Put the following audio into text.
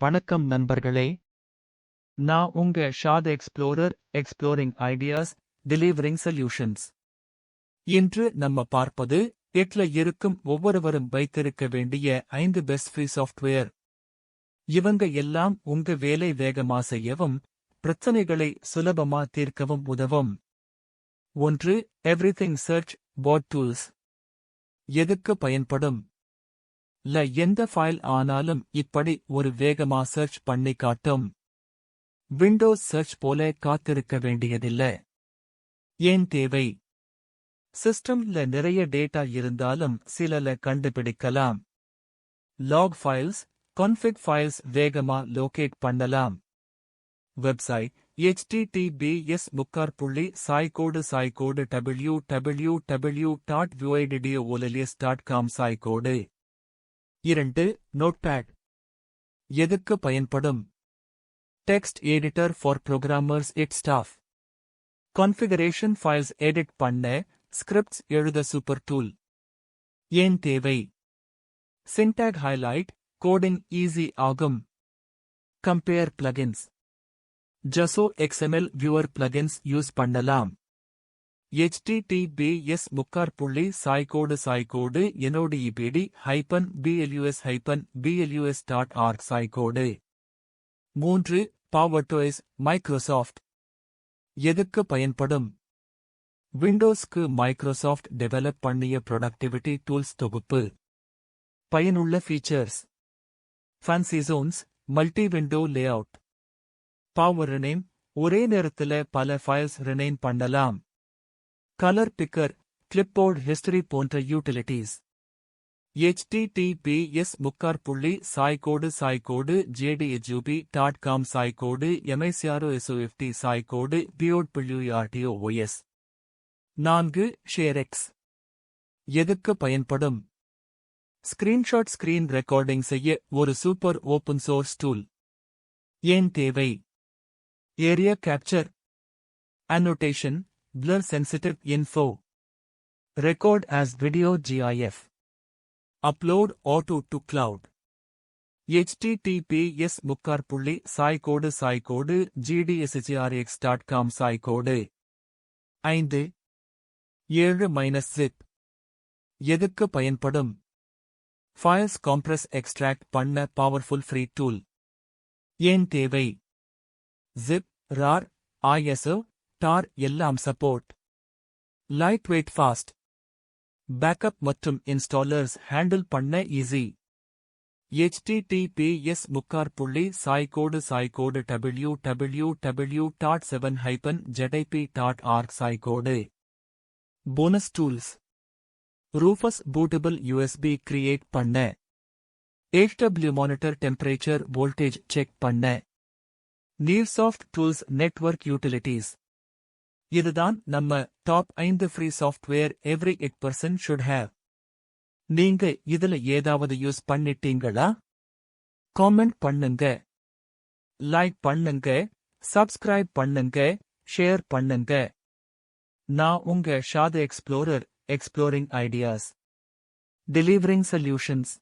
வணக்கம் நண்பர்களே. நான் உங்க Shah explorer exploring ideas delivering solutions இன்று நம்ம பார்ப்பது எட்ல இருக்கும் ஒவ்வொருவரும் வைத்திருக்க வேண்டிய ஐந்து பெஸ்ட் ஃப்ரீ சாஃப்ட்வேர் இவங்க எல்லாம் உங்க வேலை வேகமா செய்யவும் பிரச்சனைகளை சுலபமா தீர்க்கவும் உதவும். ஒன்று எவ்ரிதிங் சர்ச் பாட் டூல்ஸ் எதுக்கு பயன்படும்? ல எந்த ஃபைல் ஆனாலும் இப்படி ஒரு வேகமா சர்ச் பண்ணி காட்டும். விண்டோஸ் சர்ச் போல காத்திருக்க வேண்டியதில்ல. ஏன் தேவை? சிஸ்டம்ல நிறைய டேட்டா இருந்தாலும் சிலல கண்டுபிடிக்கலாம். லாக் ஃபைல்ஸ் கான்ஃபிக் ஃபைல்ஸ் வேகமா லோகேட் பண்ணலாம். வெப்சைட் https முக்கார் புள்ளி சாய்கோடு சாய்கோடு W W W dot dot com சாய்கோடு. இரண்டு நோட்பேட் எதுக்கு பயன்படும்? Text editor for programmers it staff configuration files edit பண்ண ஸ்கிரிப்ட்ஸ் எழுத சூப்பர் டூல் ஏன் தேவை? சின்டாக் ஹைலைட் கோடிங் ஈஸி ஆகும். Compare plugins JSON XML viewer plugins use பண்ணலாம். எச்டிடிபிஎஸ் முக்கார் புள்ளி சாய்கோடு சாய்கோடு என்னோடு hyphen PLUS hyphen PLUS dot R சாய்கோடு. மூன்று பாவர்டோய்ஸ் மைக்ரோசாஃப்ட் எதுக்கு பயன்படும்? விண்டோஸ்க்கு மைக்ரோசாஃப்ட் டெவலப் பண்ணிய ப்ரொடக்டிவிட்டி டூல்ஸ் தொகுப்பு. பயனுள்ள features fancy zones multi window layout power rename ஒரே நேரத்துல பல ஃபைல்ஸ் ரினைன் பண்ணலாம். கலர் பிக்கர் கிளிப்போர்ட் ஹிஸ்டரி போன்ற யூட்டிலிட்டிஸ் எச்டிடிபிஎஸ் முக்கார் புள்ளி சாய்கோடு சாய்கோடு J D H U B dot com சாய்கோடு M I C R O S O F T சாய்கோடு பியோட் பிள்யூஆர்டிஓ நான்கு ஷேரெக்ஸ் எதுக்கு பயன்படும்? ஸ்கிரீன்ஷாட் ஸ்கிரீன் ரெக்கார்டிங் செய்ய ஒரு சூப்பர் ஓப்பன் சோர்ஸ் டூல் ஏன் தேவை? Area capture annotation blur sensitive info. Record as video gif upload auto to cloud. Https முக்கார் புள்ளி சாய்கோடு சாய்கோடு gdsgrx டாட் காம் சாய்கோடு. ஐந்து. ஏழு மைனஸ் ஜிப் எதுக்கு பயன்படும்? ஃபைல்ஸ் காம்ப்ரஸ் எக்ஸ்ட்ராக்ட் பண்ண பவர்ஃபுல் ஃப்ரீ டூல் ஏன் தேவை? ஜிப் ரார் ஐஎஸ்ஓ டார் எல்லாம் support light weight fast backup மற்றும் இன்ஸ்டாலர்ஸ் ஹேண்டில் பண்ண ஈஸி எச்டிடிபிஎஸ் முக்கார் புள்ளி சாய்கோடு சாய்கோடு W W W dot seven hyphen zip dot org சாய்கோடு bonus tools Rufus bootable USB create பண்ண. HW monitor temperature voltage check பண்ண. நீர்சாஃப்ட் tools network utilities இதுதான் நம்ம top ஐந்து free software every IT person should have நீங்க இதுல ஏதாவது use பண்ணிட்டீங்களா? Comment பண்ணுங்க. லைக் பண்ணுங்க. சப்ஸ்கிரைப் பண்ணுங்க. ஷேர் பண்ணுங்க. நான் உங்க ஷாத explorer exploring ideas delivering solutions